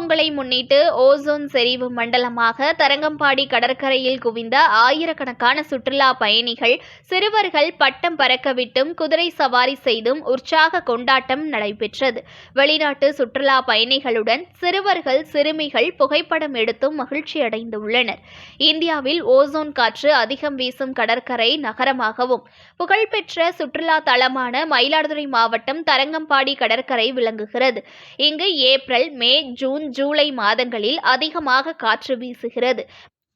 பொங்கலை முன்னிட்டு ஓசோன் செறிவு மண்டலமாக தரங்கம்பாடி கடற்கரையில் குவிந்த ஆயிரக்கணக்கான சுற்றுலா பயணிகள் சிறுவர்கள் பட்டம் பறக்கவிட்டும் குதிரை சவாரி செய்தும் உற்சாக கொண்டாட்டம் நடைபெற்றது. வெளிநாட்டு சுற்றுலா பயணிகளுடன் சிறுவர்கள் சிறுமிகள் புகைப்படம் எடுத்தும் மகிழ்ச்சியடைந்துள்ளனர் இந்தியாவில் ஓசோன் காற்று அதிகம் வீசும் கடற்கரை நகரமாகவும் புகழ்பெற்ற சுற்றுலா தலமான மயிலாடுதுறை மாவட்டம் தரங்கம்பாடி கடற்கரை விளங்குகிறது. இங்கு ஏப்ரல் மே ஜூன் ஜூலை மாதங்களில் அதிகமாக காற்று வீசுகிறது.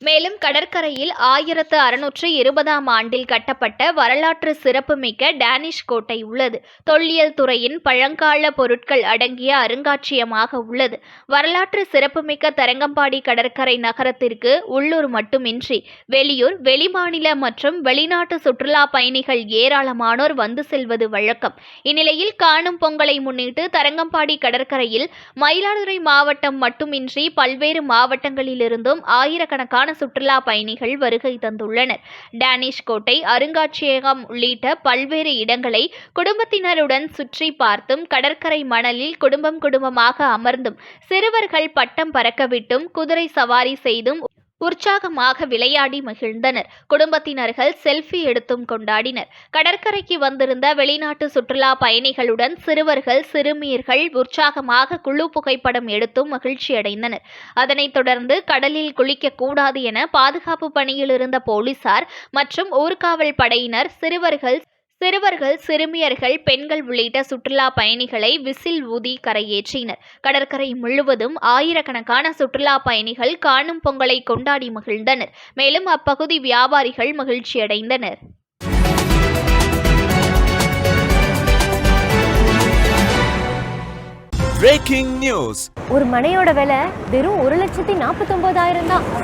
மேலும் கடற்கரையில் ஆயிரத்து அறுநூற்று இருபதாம் ஆண்டில் கட்டப்பட்ட வரலாற்று சிறப்புமிக்க டேனிஷ் கோட்டை உள்ளது. தொல்லியல் துறையின் பழங்கால பொருட்கள் அடங்கிய அருங்காட்சியகமாக உள்ளது. வரலாற்று சிறப்புமிக்க தரங்கம்பாடி கடற்கரை நகரத்திற்கு உள்ளூர் மட்டுமின்றி வெளியூர் வெளிமாநில மற்றும் வெளிநாட்டு சுற்றுலா பயணிகள் ஏராளமானோர் வந்து செல்வது வழக்கம். இந்நிலையில் காணும் பொங்கலை முன்னிட்டு தரங்கம்பாடி கடற்கரையில் மயிலாடுதுறை மாவட்டம் மட்டுமின்றி பல்வேறு மாவட்டங்களிலிருந்தும் ஆயிரக்கணக்கான சுற்றுலா பயணிகள் வருகை தந்துள்ளனர். டேனிஷ் கோட்டை அருங்காட்சியகம் உள்ளிட்ட பல்வேறு இடங்களை குடும்பத்தினருடன் சுற்றி பார்த்தும் கடற்கரை மணலில் குடும்பம் குடும்பமாக அமர்ந்தும் சிறுவர்கள் பட்டம் பறக்கவிட்டும் குதிரை சவாரி செய்தும் உற்சாகமாக விளையாடி மகிழ்ந்தனர். குடும்பத்தினர்கள் செல்ஃபி எடுத்தும் கொண்டாடினர். கடற்கரைக்கு வந்திருந்த வெளிநாட்டு சுற்றுலா பயணிகளுடன் சிறுவர்கள் சிறுமியர்கள் உற்சாகமாக குழு புகைப்படம் எடுத்தும் மகிழ்ச்சியடைந்தனர். அதனைத் தொடர்ந்து கடலில் குளிக்க கூடாது என பாதுகாப்பு பணியில் இருந்த போலீசார் மற்றும் ஊர்காவல் படையினர் சிறுவர்கள் சிறுவர்கள் சிறுமியர்கள் பெண்கள் உள்ளிட்ட சுற்றுலா பயணிகளை விசில் ஊதி கரையேற்றினர். கடற்கரை முழுவதும் ஆயிரக்கணக்கான சுற்றுலா பயணிகள் காணும் பொங்கலை கொண்டாடி மகிழ்ந்தனர். மேலும் அப்பகுதி வியாபாரிகள் மகிழ்ச்சியடைந்தனர். பிரேக்கிங் நியூஸ் ஒரு மனையோட விலை வெறும் ஒரு லட்சத்தி நாற்பத்தொன்பதாயிரம் தான்.